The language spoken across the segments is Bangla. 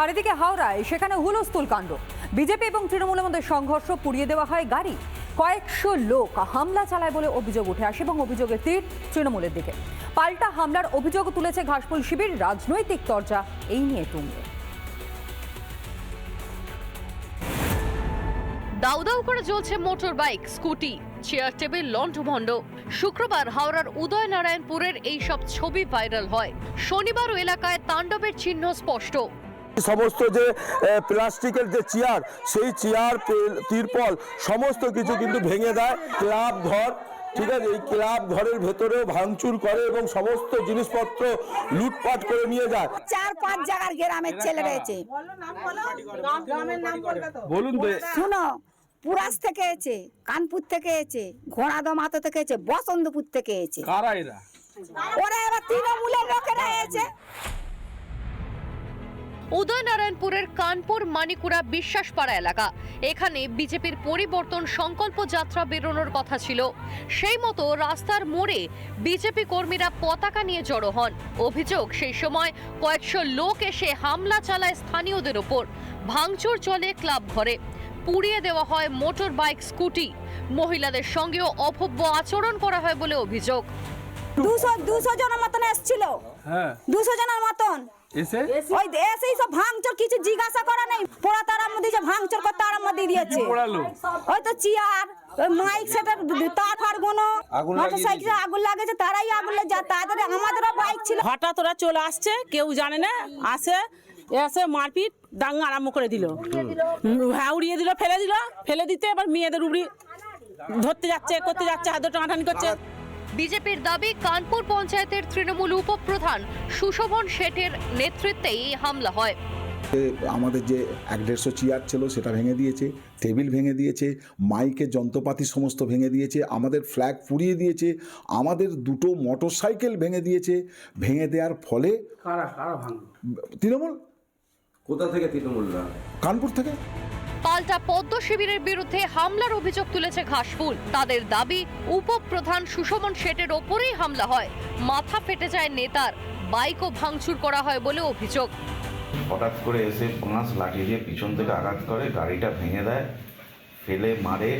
আর এদিকে হাওড়ায়, সেখানে হুলস্থুল কাণ্ড। বিজেপি এবং তৃণমূলের মধ্যে সংঘর্ষ পুড়িয়ে দেওয়া হয় গাড়ি। কয়েকশো লোক হামলা চালায় বলে অভিযোগ উঠে আসে এবং অভিযোগের তীর তৃণমূলের দিকে। পাল্টা হামলার অভিযোগ তুলেছে ঘাসফুল শিবির, রাজনৈতিক তরজা এই নিয়ে তুঙ্গে। দাউ দাউ করে জ্বলছে motor bike, scooty, chair table লন্ঠভণ্ড শুক্রবার হাওড়ার উদয়নারায়ণপুরের এই সব ছবি ভাইরাল হয়। শনিবারও এলাকায় তাণ্ডবের চিহ্ন স্পষ্ট। সমস্ত যে প্লাস্টিকের যে চেয়ার সেই চেয়ার তিরপল সমস্ত কিছু কিন্তু ভেঙে দেয়। ক্লাব ঘর ঠিক আছে? এই ক্লাব ঘরের ভেতরেও ভাঙচুর করে এবং সমস্ত জিনিসপত্র লুটপাট করে নিয়ে যায়। চার পাঁচ জায়গার গ্রামের ছেলে রয়েছে। বলুন তো। শুনো পুরাস থেকে এসেছে কানপুর থেকে এসেছে ঘোড়াদম হাতে থেকে এসেছে বসন্তপুর থেকে এসেছে। কারা এরা? ওরা এবার তৃণমূলের লোকেরা এসেছে। উদয়নারায়ণপুরের কানপুর মানিকুড়া বিশ্বাসপাড়া এলাকা। এখানে বিজেপির পরিবর্তন সংকল্প যাত্রা বেরোনোর কথা ছিল। সেই মতো রাস্তার মোড়ে বিজেপি কর্মীরা পতাকা নিয়ে জড়ো হন। অভিযোগ, সেই সময় কয়েকশো লোক এসে হামলা চালায় স্থানীয়দের ওপর। ভাঙচুর চলে ক্লাব ঘরে। পুড়িয়ে দেওয়া হয় মোটর বাইক, স্কুটি। মহিলাদের সঙ্গেও অভব্য আচরণ করা হয় বলে অভিযোগ। দুশো দুশো জনের মতন এসছিল। হ্যাঁ। দুশো জনের মতন? এসে? ওই এসেই সব ভাঙচুর কিছু জিজ্ঞাসা করা নেই। পোড়া তার মধ্যে যে ভাঙচুর করতে দিয়েছে। পোড়ালো? ওই তো চেয়ার ওই মাইক তার ফার আগুন লাগিয়ে মোটরসাইকেলে আগুন লাগেছে তারাই আগুন লাগে তাদের আমাদেরও বাইক ছিল। হঠাৎ ওরা চলে আসছে কেউ জানে না আসে এসে মারপিট দাঙ্গা আরম্ভ করে দিল। হ্যাঁ উড়িয়ে দিল ফেলে দিল। ফেলে দিতে এবার মেয়েদের উড়ি ধরতে যাচ্ছে করতে যাচ্ছে হাত ধরে টানাটানি করছে। বিজেপির দাবি কানপুর পঞ্চায়েতের তৃণমূল উপপ্রধান সুশোভন শেঠের নেতৃত্বে এই হামলা হয়। আমাদের যে এক দেড়শো চেয়ার ছিল সেটা ভেঙে দিয়েছে টেবিল ভেঙে দিয়েছে মাইকের যন্ত্রপাতি সমস্ত ভেঙে দিয়েছে আমাদের ফ্ল্যাগ পুড়িয়ে দিয়েছে আমাদের দুটো মোটর সাইকেল ভেঙে দিয়েছে ভেঙে দেওয়ার ফলে কারা কারা ভাঙলো? তৃণমূল? কোথা থেকে তৃণমূলরা? কানপুর থেকে। পাল্টা পদ্ম শিবিরের বিরুদ্ধে হামলার অভিযোগ তুলেছে ঘাসফুল। তাদের দাবি উপপ্রধান সুশোভন শেঠের ওপরেই হামলা হয়। মাথা ফেটে যায় নেতার। বাইকও ভাঙচুর করা হয় বলে অভিযোগ। হঠাৎ করে এসে পাঁচ লাঠি দিয়ে পিছন থেকে আঘাত করে গাড়িটা ভেঙে দেয় ফেলে মারে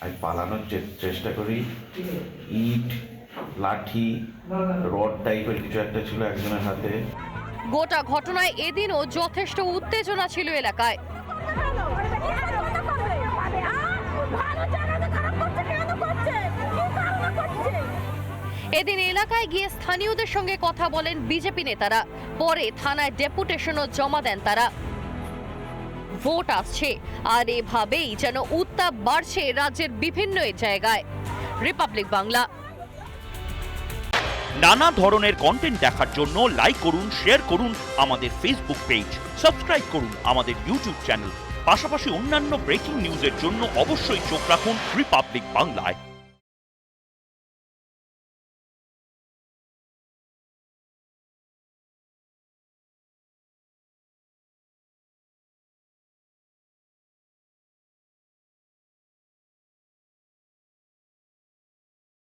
আমি পালানোর চেষ্টা করি। ইট লাঠি রড টাইপের কিছু একটা ছিল একজনের হাতে। গোটা ঘটনায় এদিনও যথেষ্ট উত্তেজনা ছিল এলাকায়। এদিন এলাকায় গিয়ে স্থানীয়দের সঙ্গে কথা বলেন বিজেপি নেতারা। পরে থানায় ডেপুটেশনও জমা দেন তারা। ভোট আসছে, আর এভাবেই যেন উত্তাপ বাড়ছে রাজ্যের বিভিন্ন জায়গায়। রিপাবলিক বাংলা। নানা ধরনের কন্টেন্ট দেখার জন্য লাইক করুন শেয়ার করুন আমাদের ফেসবুক পেজ সাবস্ক্রাইব করুন আমাদের ইউটিউব চ্যানেল পাশাপাশি অন্যান্য ব্রেকিং নিউজের জন্য অবশ্যই চোখ রাখুন রিপাবলিক বাংলায়